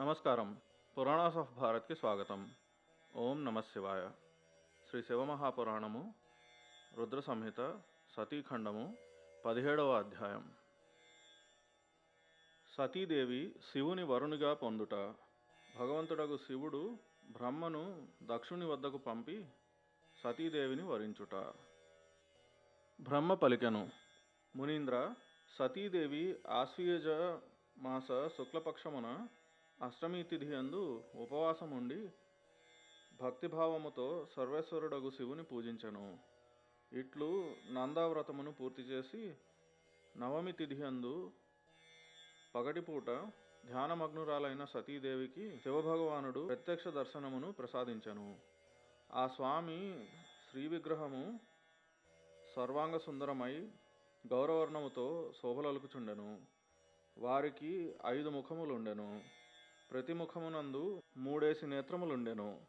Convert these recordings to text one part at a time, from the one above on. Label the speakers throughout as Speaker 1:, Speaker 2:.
Speaker 1: నమస్కారం. పురాణాస్ ఆఫ్ భారత్కి స్వాగతం. ఓం నమ శివాయ. శ్రీ శివమహాపురాణము రుద్ర సంహిత సతీఖండము పదిహేడవ అధ్యాయం. సతీదేవి శివుని వరునిగా పొందుట. భగవంతుడగు శివుడు బ్రహ్మను దక్షుని వద్దకు పంపి సతీదేవిని వరించుట. బ్రహ్మ పలికెను మునీంద్ర సతీదేవి ఆశ్వీయజ మాస శుక్లపక్షమున అష్టమి తిథి అందు ఉపవాసం ఉండి భక్తిభావముతో సర్వేశ్వరుడగు శివుని పూజించెను. ఇట్లు నందావ్రతమును పూర్తి చేసి నవమి తిథి అందు పగటిపూట ధ్యానమగ్నురాలైన సతీదేవికి శివభగవానుడు ప్రత్యక్ష దర్శనమును ప్రసాదించెను. ఆ స్వామి శ్రీ విగ్రహము సర్వాంగ సుందరమై గౌరవర్ణముతో శోభలలుకుచుండెను వారికి ఐదు ముఖములుండెను. ప్రతి ముఖమునందు మూడేసి నేత్రములుండెను.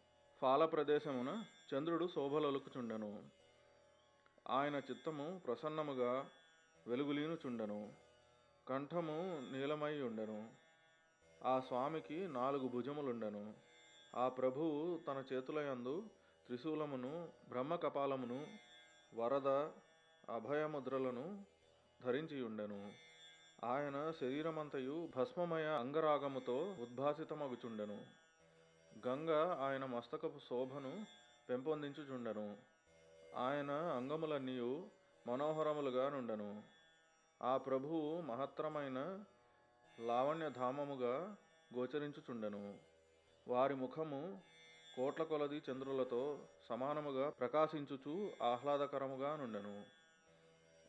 Speaker 1: ఫాల ప్రదేశమున చంద్రుడు శోభలొలుకుచుండెను. ఆయన చిత్తము ప్రసన్నముగా వెలుగులీనుచుండెను. కంఠము నీలమై ఉండెను ఆ స్వామికి నాలుగు భుజములుండెను. ఆ ప్రభువు తన చేతులయందు త్రిశూలమును బ్రహ్మకపాలమును వరద అభయముద్రలను ధరించి ఉండెను ఆయన శరీరమంతయు భస్మమయ అంగరాగముతో ఉద్భాసితమగుచుండెను. గంగ ఆయన మస్తకపు శోభను పెంపొందించుచుండెను. ఆయన అంగములన్నీయు మనోహరములుగా నుండెను. ఆ ప్రభువు మహత్తరమైన లావణ్యధామముగా గోచరించుచుండెను. వారి ముఖము కోట్ల కొలది చంద్రులతో సమానముగా ప్రకాశించుచు ఆహ్లాదకరముగా నుండెను.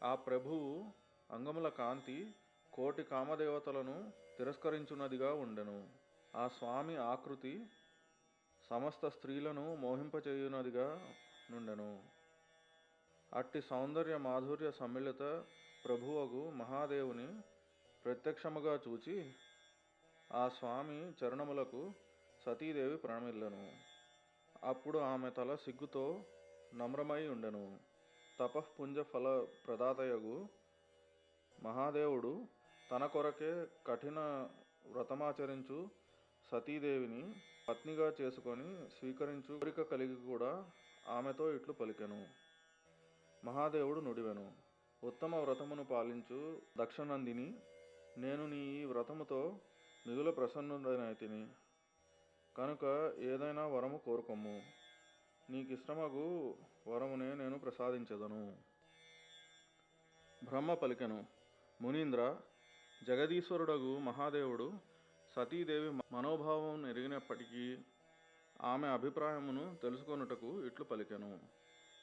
Speaker 1: ఆ ప్రభువు అంగముల కాంతి కోటి కామదేవతలను తిరస్కరించున్నదిగా ఉండెను. ఆ స్వామి ఆకృతి సమస్త స్త్రీలను మోహింపచేయునదిగా నుండెను. అట్టి సౌందర్య మాధుర్య సమ్మిళిత ప్రభువగు మహాదేవుని ప్రత్యక్షముగా చూచి ఆ స్వామి చరణములకు సతీదేవి ప్రణమిల్లను. అప్పుడు ఆమె తల సిగ్గుతో నమ్రమై ఉండెను. తపఃపుంజ ఫల ప్రదాతయగు మహాదేవుడు తన కొరకే కఠిన వ్రతమాచరించు సతీదేవిని పత్నిగా చేసుకొని స్వీకరించు కోరిక కలిగి కూడా ఆమెతో ఇట్లు పలికెను. మహాదేవుడు నుడివెను. ఉత్తమ వ్రతమును పాలించు దక్షనందిని. నేను నీ ఈ వ్రతముతో మిగుల ప్రసన్నుడనైతిని. కనుక ఏదైనా వరము కోరుకొమ్ము. నీకిష్టమగు వరమునే నేను ప్రసాదించదను. బ్రహ్మ పలికెను. మునీంద్ర జగదీశ్వరుడగు మహాదేవుడు సతీదేవి మనోభావం ఎరిగినప్పటికీ ఆమె అభిప్రాయమును తెలుసుకొనుటకు ఇట్లు పలికెను.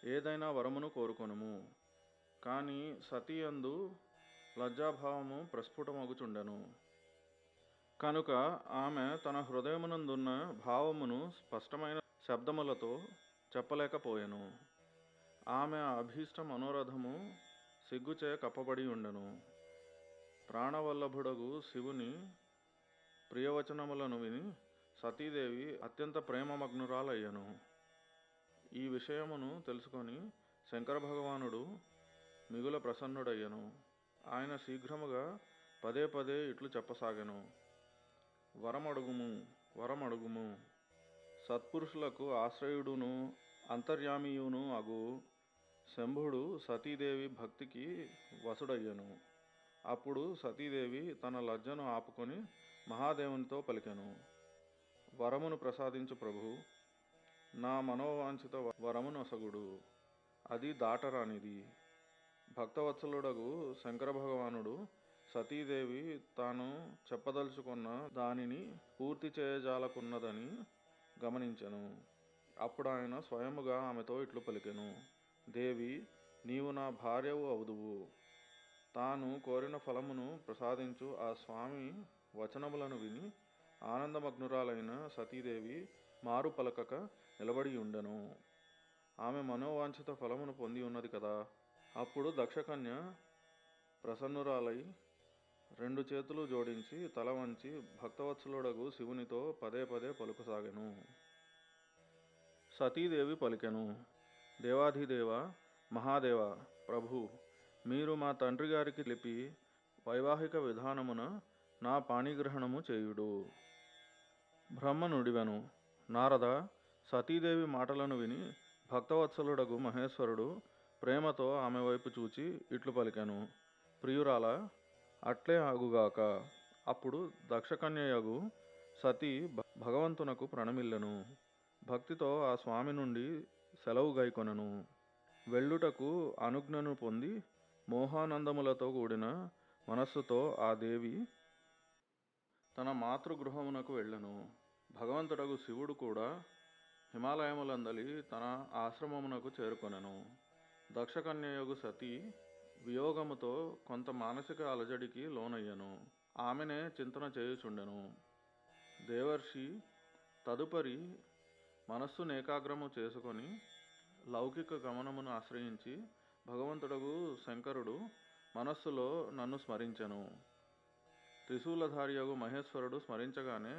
Speaker 1: ఏదైనా వరమును కోరుకొనుము. కానీ సతీ అందు లజ్జాభావము ప్రస్ఫుటమగుచుండెను. కనుక ఆమె తన హృదయమునందున్న భావమును స్పష్టమైన శబ్దములతో చెప్పలేకపోయెను. ఆమె అభీష్ట మనోరథము సిగ్గుచే కప్పబడి ఉండెను ప్రాణవల్లభుడగు శివుని ప్రియవచనములను విని సతీదేవి అత్యంత ప్రేమమగ్నురాలయ్యను. ఈ విషయమును తెలుసుకొని శంకర భగవానుడు మిగుల ప్రసన్నుడయ్యను. ఆయన శీఘ్రముగా పదే పదే ఇట్లు చెప్పసాగెను. వరమడుగుము వరమడుగుము సత్పురుషులకు ఆశ్రయుడును అంతర్యామియును అగు శంభుడు సతీదేవి భక్తికి వసుడయ్యను. అప్పుడు సతీదేవి తన లజ్జను ఆపుకొని మహాదేవునితో పలికెను. వరమును ప్రసాదించు ప్రభు నా మనోవాంఛిత వరమును అసగుడు అది దాటరానిది. భక్తవత్సలుడగు శంకర భగవానుడు సతీదేవి తాను చెప్పదలుచుకున్న దానిని పూర్తి చేయజాలకున్నదని గమనించెను. అప్పుడు ఆయన స్వయముగా ఆమెతో ఇట్లు పలికెను. దేవి నీవు నా భార్యవు అవుదువు. తాను కోరిన ఫలమును ప్రసాదించు ఆ స్వామి వచనములను విని ఆనందమగ్నురాలైన సతీదేవి మారు పలకక నిలబడి ఉండెను. ఆమె మనోవాంఛిత ఫలమును పొంది ఉన్నది కదా. అప్పుడు దక్షకన్య ప్రసన్నురాలై రెండు చేతులు జోడించి తల వంచి భక్తవత్సలుడగు శివునితో పదే పదే పలుకసాగెను. సతీదేవి పలికెను. దేవాధిదేవ మహాదేవ ప్రభు మీరు మా తండ్రి గారికి లిపి వైవాహిక విధానమున నా పాణిగ్రహణము చేయుడు. బ్రహ్మ నుడివెను నారద సతీదేవి మాటలను విని భక్తవత్సలుడగు మహేశ్వరుడు ప్రేమతో ఆమె వైపు చూచి ఇట్లు పలికెను. ప్రియురాల అట్లే ఆగుగాక. అప్పుడు దక్షకన్యయగు సతీ భ- భగవంతునకు ప్రణమిల్లెను. భక్తితో ఆ స్వామి నుండి సెలవు గైకొనను. వెళ్ళుటకు అనుజ్ఞను పొంది మోహానందములతో కూడిన మనస్సుతో ఆ దేవి తన మాతృగృహమునకు వెళ్ళను. భగవంతుడగు శివుడు కూడా హిమాలయములందలి తన ఆశ్రమమునకు చేరుకొనెను. దక్షకన్యయగు సతీ వియోగముతో కొంత మానసిక అలజడికి లోనయ్యను. ఆమెనే చింతన చేయుచుండెను. దేవర్షి తదుపరి మనస్సును ఏకాగ్రము చేసుకొని లౌకిక గమనమును ఆశ్రయించి భగవంతుడగు శంకరుడు మనస్సులో నన్ను స్మరించెను. త్రిశూలధారియగు మహేశ్వరుడు స్మరించగానే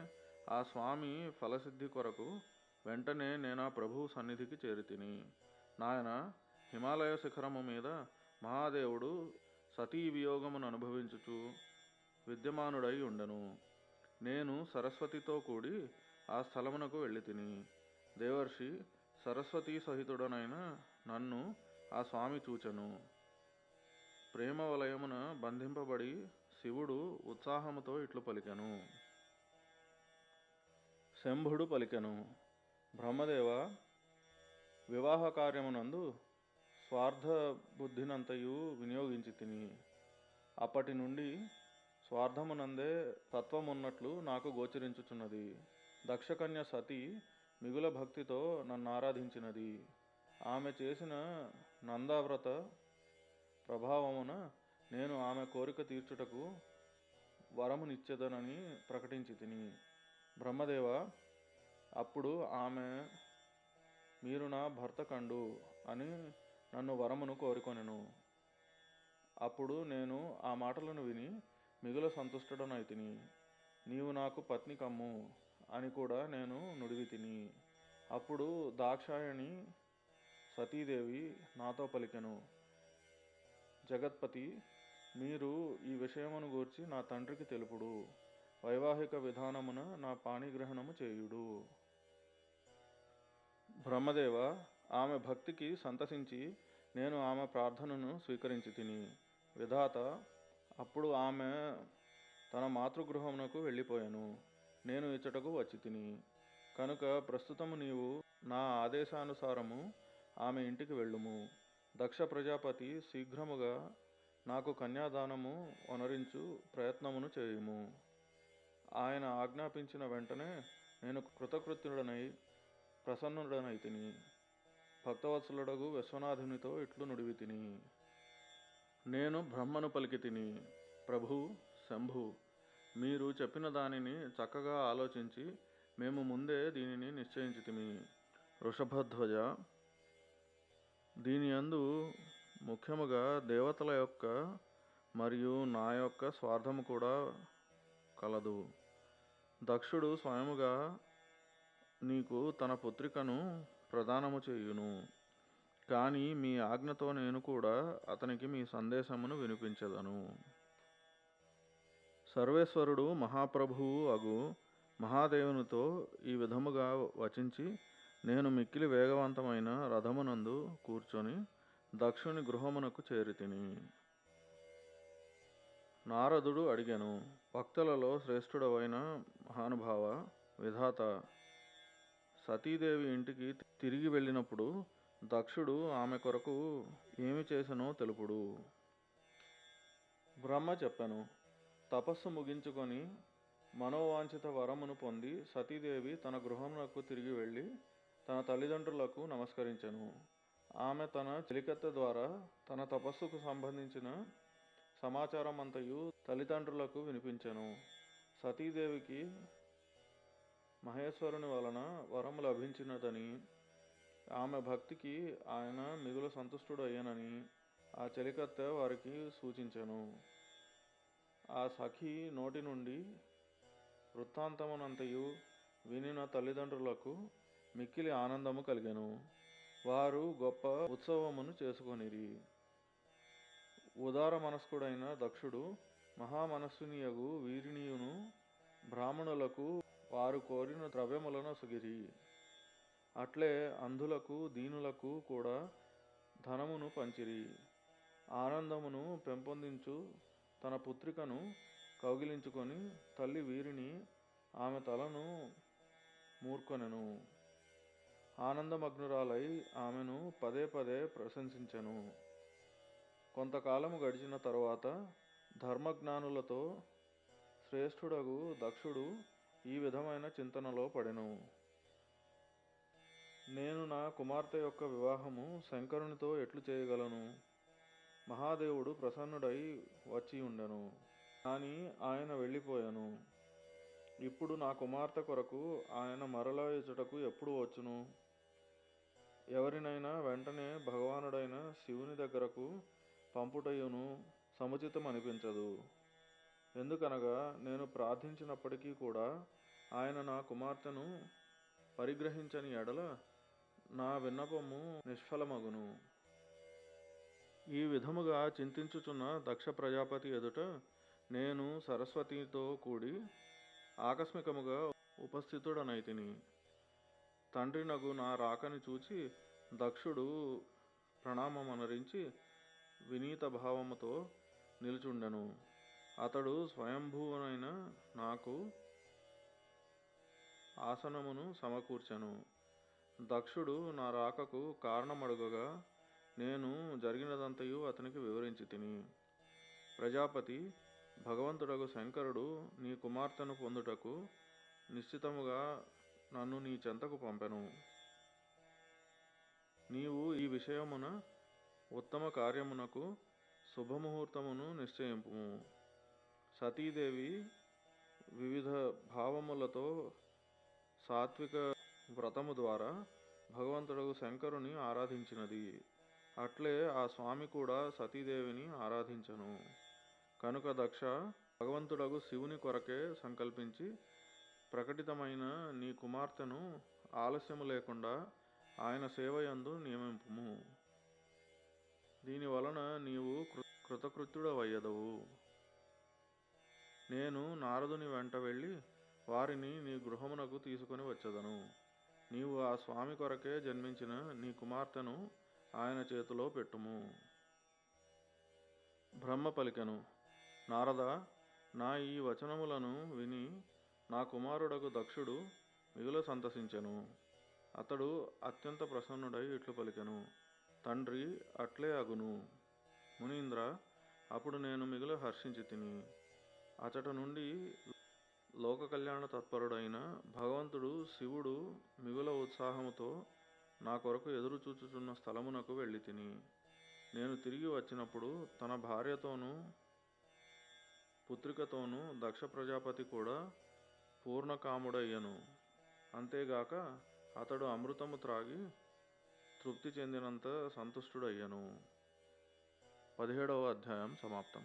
Speaker 1: ఆ స్వామి ఫలసిద్ధి కొరకు వెంటనే నేను ఆ ప్రభువు సన్నిధికి చేరితిని. నాయన హిమాలయ శిఖరము మీద మహాదేవుడు సతీ వియోగమును అనుభవించుచు విద్యమానుడై ఉండను. నేను సరస్వతితో కూడి ఆ స్థలమునకు వెళ్ళి తిని దేవర్షి సరస్వతీ సహితుడనైన నన్ను ఆ స్వామి చూచెను. ప్రేమ వలయమున బంధింపబడి శివుడు ఉత్సాహముతో ఇట్లు పలికెను. శంభుడు పలికెను. బ్రహ్మదేవ వివాహ కార్యమునందు స్వార్థ బుద్ధినంతయు వినియోగించి తిని అప్పటి నుండి స్వార్థమునందే తత్వమున్నట్లు నాకు గోచరించుచున్నది. దక్షకన్య సతి మిగుల భక్తితో నన్ను ఆరాధించినది. ఆమె చేసిన నందావ్రత ప్రభావమున నేను ఆమె కోరిక తీర్చుటకు వరమునిచ్చేదనని ప్రకటించి తిని బ్రహ్మదేవ అప్పుడు ఆమె మీరు నా భర్త కండు అని నన్ను వరమును కోరుకొనెను. అప్పుడు నేను ఆ మాటలను విని మిగుల సంతుష్టుడనైతిని నీవు నాకు పత్ని కమ్ము అని కూడా నేను నుడివి తిని అప్పుడు దాక్షాయణి సతీదేవి నాతో పలికెను. జగత్పతి మీరు ఈ విషయమును గూర్చి నా తండ్రికి తెలుపుడు. వైవాహిక విధానమున నా పాణిగ్రహణము చేయుడు. బ్రహ్మదేవ ఆమె భక్తికి సంతసించి నేను ఆమె ప్రార్థనను స్వీకరించి తిని. విధాత అప్పుడు ఆమె తన మాతృగృహమునకు వెళ్ళిపోయాను. నేను ఇచ్చటకు వచ్చి తిని. కనుక ప్రస్తుతము నీవు నా ఆదేశానుసారము ఆమె ఇంటికి వెళ్ళుము. దక్ష ప్రజాపతి శీఘ్రముగా నాకు కన్యాదానము వనరించు ప్రయత్నమును చేయుము. ఆయన ఆజ్ఞాపించిన వెంటనే నేను కృతకృత్యుడనై ప్రసన్నుడనైతిని భక్తవత్సలుడగు విశ్వనాథునితో ఇట్లు నుడివి తిని నేను బ్రహ్మను పలికి తిని ప్రభు శంభు మీరు చెప్పిన దానిని చక్కగా ఆలోచించి మేము ముందే దీనిని నిశ్చయించితిమి వృషభధ్వజ దీని యందు ముఖ్యముగా దేవతల యొక్క మరియు నా యొక్క స్వార్థము కూడా కలదు. దక్షుడు స్వయముగా నీకు తన పుత్రికను ప్రదానము చేయును. కానీ మీ ఆజ్ఞతో నేను కూడా అతనికి మీ సందేశమును వినిపించదను. సర్వేశ్వరుడు మహాప్రభువు అగు మహాదేవునితో ఈ విధముగా వచించి నేను మిక్కిలి వేగవంతమైన రథమునందు కూర్చొని దక్షుని గృహమునకు చేరితిని. నారదుడు అడిగాను భక్తులలో శ్రేష్ఠుడవైన మహానుభావ విధాత సతీదేవి ఇంటికి తిరిగి వెళ్ళినప్పుడు దక్షుడు ఆమె కొరకు ఏమి చేసనో తెలుపుడు. బ్రహ్మ చెప్పాను తపస్సు ముగించుకొని మనోవాంఛిత వరమును పొంది సతీదేవి తన గృహమునకు తిరిగి వెళ్ళి తన తల్లిదండ్రులకు నమస్కరించను. ఆమె తన చెలికత్త ద్వారా తన తపస్సుకు సంబంధించిన సమాచారం అంతయు తల్లిదండ్రులకు వినిపించెను. సతీదేవికి మహేశ్వరుని వలన వరము లభించినదని ఆమె భక్తికి ఆయన మిగులు సంతుష్టుడు అయ్యానని ఆ చెలికత్త వారికి సూచించెను. ఆ సఖి నోటి నుండి వృత్తాంతమునంతయు వినిన తల్లిదండ్రులకు మిక్కిలి ఆనందము కలిగెను. వారు గొప్ప ఉత్సవమును చేసుకొనిరి. ఉదార మనస్కుడైన దక్షుడు మహామనస్సునియగు వీరినియును బ్రాహ్మణులకు వారు కోరిన ద్రవ్యములను సుగిరి. అట్లే అంధులకు దీనులకు కూడా ధనమును పంచిరి. ఆనందమును పెంపొందించు తన పుత్రికను కౌగిలించుకొని తల్లి వీరిని ఆమె తలను మూర్కొనెను. ఆనందమగ్నురాలై ఆమెను పదే పదే ప్రశంసించెను. కొంతకాలము గడిచిన తరువాత ధర్మజ్ఞానులతో శ్రేష్ఠుడగు దక్షుడు ఈ విధమైన చింతనలో పడెను. నేను నా కుమార్తె యొక్క వివాహము శంకరునితో ఎట్లు చేయగలను? మహాదేవుడు ప్రసన్నుడై వచ్చి ఉండెను. కానీ ఆయన వెళ్ళిపోయాను. ఇప్పుడు నా కుమార్తె కొరకు ఆయన మరలా ఇచ్చుటకు ఎప్పుడు వచ్చును? ఎవరినైనా వెంటనే భగవానుడైన శివుని దగ్గరకు పంపుటయును సముచితం అనిపించదు ఎందుకనగా నేను ప్రార్థించినప్పటికీ కూడా ఆయన నా కుమార్తెను పరిగ్రహించని ఎడల నా విన్నపము నిష్ఫలమగును. ఈ విధముగా చింతించుచున్న దక్ష ప్రజాపతి ఎదుట నేను సరస్వతితో కూడి ఆకస్మికముగా ఉపస్థితుడనైతిని. తండ్రి నగు నా రాకని చూచి దక్షుడు ప్రణామమనరించి వినీత భావముతో నిలుచుండెను. అతడు స్వయంభువనైన నాకు ఆసనమును సమకూర్చెను. దక్షుడు నా రాకకు కారణమడుగగా నేను జరిగినదంతయు అతనికి వివరించి తిని. ప్రజాపతి భగవంతుడగు శంకరుడు నీ కుమార్తెను పొందుటకు నిశ్చితముగా నన్ను నీ చెంతకు పంపెను. నీవు ఈ విషయమున ఉత్తమ కార్యమునకు శుభముహూర్తమును నిశ్చయింపుము సతీదేవి వివిధ భావములతో సాత్విక వ్రతము ద్వారా భగవంతుడు శంకరుని ఆరాధించినది. అట్లే ఆ స్వామి కూడా సతీదేవిని ఆరాధించను. కనుక దక్ష భగవంతుడగు శివుని కొరకే సంకల్పించి ప్రకటితమైన నీ కుమార్తెను ఆలస్యము లేకుండా ఆయన సేవయందు నియమింపుము. దీని వలన నీవు కృ కృతకృత్యుడవయ్యదవు. నేను నారదుని వెంట వెళ్ళి వారిని నీ గృహమునకు తీసుకొని వచ్చదను. నీవు ఆ స్వామి కొరకే జన్మించిన నీ కుమార్తెను ఆయన చేతిలో పెట్టుము. బ్రహ్మ పలికెను నారద నా ఈ వచనములను విని నా కుమారుడకు దక్షుడు మిగుల సంతసించెను. అతడు అత్యంత ప్రసన్నుడై ఇట్లు పలికెను. తండ్రి అట్లే అగును. మునీంద్ర అప్పుడు నేను మిగుల హర్షించి తిని అచట నుండి లోక కళ్యాణ తత్పరుడైన భగవంతుడు శివుడు మిగుల ఉత్సాహముతో నా కొరకు ఎదురు చూచుచున్న స్థలమునకు వెళ్ళి తిని నేను తిరిగి వచ్చినప్పుడు తన భార్యతోనూ పుత్రికతోనూ దక్ష ప్రజాపతి కూడా పూర్ణకాముడయ్యను. అంతేగాక అతడు అమృతము త్రాగి తృప్తి చెందినంత సంతుష్టుడయ్యను. పదిహేడవ అధ్యాయం సమాప్తం.